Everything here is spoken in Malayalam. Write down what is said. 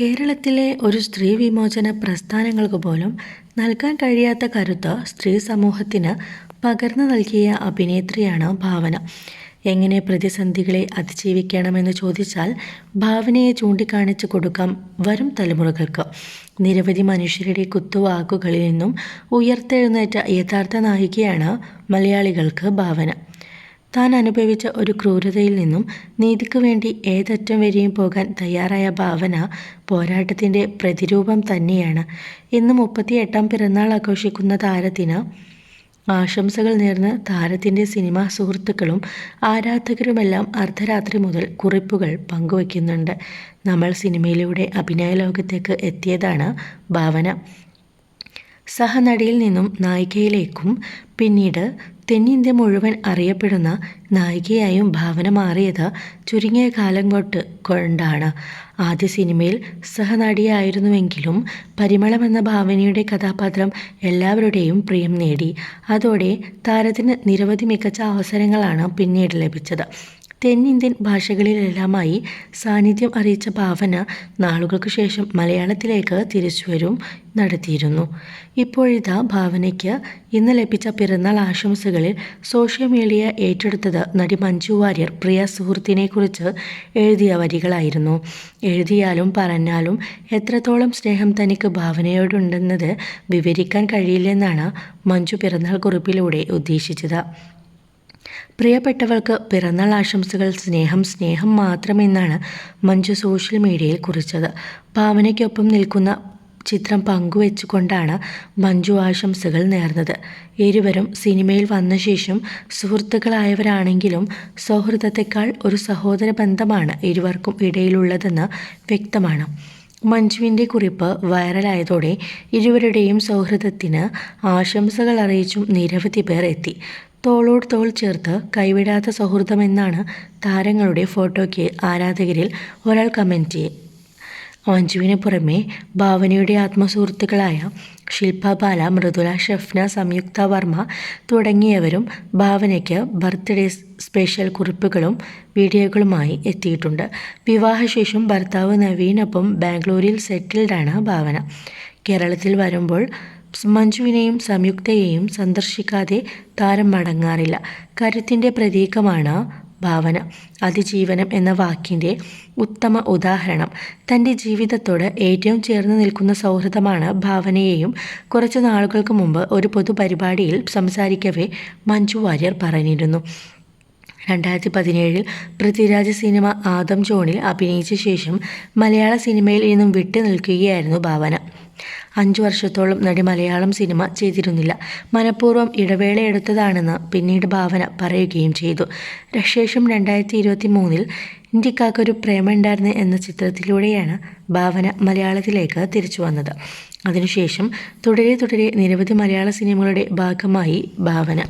കേരളത്തിലെ ഒരു സ്ത്രീ വിമോചന പ്രസ്ഥാനങ്ങൾക്ക് പോലും നൽകാൻ കഴിയാത്ത കരുത്ത് സ്ത്രീ സമൂഹത്തിന് പകർന്നു നൽകിയ അഭിനേത്രിയാണ് ഭാവന. എങ്ങനെ പ്രതിസന്ധികളെ അതിജീവിക്കണമെന്ന് ചോദിച്ചാൽ ഭാവനയെ ചൂണ്ടിക്കാണിച്ചു കൊടുക്കാം വരും തലമുറകൾക്ക്. നിരവധി മനുഷ്യരുടെ കുത്തുവാക്കുകളിൽ നിന്നും ഉയർത്തെഴുന്നേറ്റ യഥാർത്ഥ നായികയാണ് മലയാളികൾക്ക് ഭാവന. താൻ അനുഭവിച്ച ഒരു ക്രൂരതയിൽ നിന്നും നീതിക്ക് വേണ്ടി ഏതറ്റം വരെയും പോകാൻ തയ്യാറായ ഭാവന പോരാട്ടത്തിന്റെ പ്രതിരൂപം തന്നെയാണ്. ഇന്ന് മുപ്പത്തിയെട്ടാം പിറന്നാൾ ആഘോഷിക്കുന്ന താരത്തിന് ആശംസകൾ നേർന്ന് താരത്തിന്റെ സിനിമാ സുഹൃത്തുക്കളും ആരാധകരുമെല്ലാം അർദ്ധരാത്രി മുതൽ കുറിപ്പുകൾ പങ്കുവയ്ക്കുന്നുണ്ട്. നമ്മൾ സിനിമയിലൂടെ അഭിനയ ലോകത്തേക്ക് എത്തിയതാണ് ഭാവന. സഹനടിയിൽ നിന്നും നായികയിലേക്കും പിന്നീട് തെന്നിന്ത്യ മുഴുവൻ അറിയപ്പെടുന്ന നായികയായും ഭാവന മാറിയത് ചുരുങ്ങിയ കാലം കൊണ്ട് കൊണ്ടാണ്. ആദ്യ സിനിമയിൽ സഹനടിയായിരുന്നുവെങ്കിലും പരിമളം എന്ന ഭാവനയുടെ കഥാപാത്രം എല്ലാവരുടെയും പ്രിയം നേടി. അതോടെ താരത്തിന് നിരവധി മികച്ച അവസരങ്ങളാണ് പിന്നീട് ലഭിച്ചത്. തെന്നിന്ത്യൻ ഭാഷകളിലെല്ലാമായി സാന്നിധ്യം അറിയിച്ച ഭാവന നാളുകൾക്ക് ശേഷം മലയാളത്തിലേക്ക് തിരിച്ചുവരും നടത്തിയിരുന്നു. ഇപ്പോഴിതാ ഭാവനയ്ക്ക് ഇന്ന് ലഭിച്ച പിറന്നാൾ ആശംസകളിൽ സോഷ്യൽ മീഡിയ ഏറ്റെടുത്തത് നടി മഞ്ജു വാര്യർ പ്രിയ സുഹൃത്തിനെക്കുറിച്ച് എഴുതിയ വരികളായിരുന്നു. എഴുതിയാലും പറഞ്ഞാലും എത്രത്തോളം സ്നേഹം തനിക്ക് ഭാവനയോടുണ്ടെന്നത് വിവരിക്കാൻ കഴിയില്ലെന്നാണ് മഞ്ജു പിറന്നാൾ കുറിപ്പിലൂടെ ഉദ്ദേശിച്ചത്. പ്രിയപ്പെട്ടവൾക്ക് പിറന്നാൾ ആശംസകൾ സ്നേഹം സ്നേഹം മാത്രമെന്നാണ് മഞ്ജു സോഷ്യൽ മീഡിയയിൽ കുറിച്ചത്. ഭാവനയ്ക്കൊപ്പം നിൽക്കുന്ന ചിത്രം പങ്കുവെച്ചുകൊണ്ടാണ് മഞ്ജു ആശംസകൾ നേർന്നത്. ഇരുവരും സിനിമയിൽ വന്ന ശേഷം സുഹൃത്തുക്കളായവരാണെങ്കിലും സൗഹൃദത്തെക്കാൾ ഒരു സഹോദര ബന്ധമാണ് ഇരുവർക്കും ഇടയിലുള്ളതെന്ന് വ്യക്തമാണ്. മഞ്ജുവിന്റെ കുറിപ്പ് വൈറലായതോടെ ഇരുവരുടെയും സൗഹൃദത്തിന് ആശംസകൾ അറിയിച്ചും നിരവധി പേർ എത്തി. തോളോട് തോൾ ചേർത്ത് കൈവിടാത്ത സൗഹൃദമെന്നാണ് താരങ്ങളുടെ ഫോട്ടോയ്ക്ക് ആരാധകരിൽ ഒരാൾ കമന്റ് മഞ്ജുവിന് പുറമെ ഭാവനയുടെ ആത്മസുഹൃത്തുക്കളായ ശില്പ ബാല മൃദുല ഷെഫ്ന സംയുക്ത വർമ്മ തുടങ്ങിയവരും ഭാവനയ്ക്ക് ബർത്ത്ഡേ സ്പെഷ്യൽ കുറിപ്പുകളും വീഡിയോകളുമായി എത്തിയിട്ടുണ്ട്. വിവാഹശേഷം ഭർത്താവ് നവീനൊപ്പം ബാംഗ്ലൂരിൽ സെറ്റിൽഡാണ് ഭാവന. കേരളത്തിൽ വരുമ്പോൾ മഞ്ജുവിനെയും സംയുക്തയെയും സന്ദർശിക്കാതെ താരം മടങ്ങാറില്ല. കരുത്തിന്റെ പ്രതീകമാണ് ഭാവന. അതിജീവനം എന്ന വാക്കിന്റെ ഉത്തമ ഉദാഹരണം. തന്റെ ജീവിതത്തോട് ഏറ്റവും ചേർന്ന് നിൽക്കുന്ന സൗഹൃദമാണ് ഭാവനയെയും കുറച്ചു നാളുകൾക്ക് മുമ്പ് ഒരു പൊതുപരിപാടിയിൽ സംസാരിക്കവേ മഞ്ജു വാര്യർ പറഞ്ഞിരുന്നു. രണ്ടായിരത്തി പതിനേഴിൽ പൃഥ്വിരാജ് സിനിമ ആദം ജോണിൽ അഭിനയിച്ച ശേഷം മലയാള സിനിമയിൽ നിന്നും വിട്ടു നിൽക്കുകയായിരുന്നു ഭാവന. അഞ്ചു വർഷത്തോളം നടി മലയാളം സിനിമ ചെയ്തിരുന്നില്ല. മനഃപൂർവം ഇടവേളയെടുത്തതാണെന്ന് പിന്നീട് ഭാവന പറയുകയും ചെയ്തു. രക്ഷേഷം രണ്ടായിരത്തി ഇരുപത്തി മൂന്നിൽ ഇന്ത്യക്കാക്കൊരു പ്രേമുണ്ടായിരുന്നു എന്ന ചിത്രത്തിലൂടെയാണ് ഭാവന മലയാളത്തിലേക്ക് തിരിച്ചു വന്നത്. അതിനുശേഷം തുടരെ തുടരെ നിരവധി മലയാള സിനിമകളുടെ ഭാഗമായി ഭാവന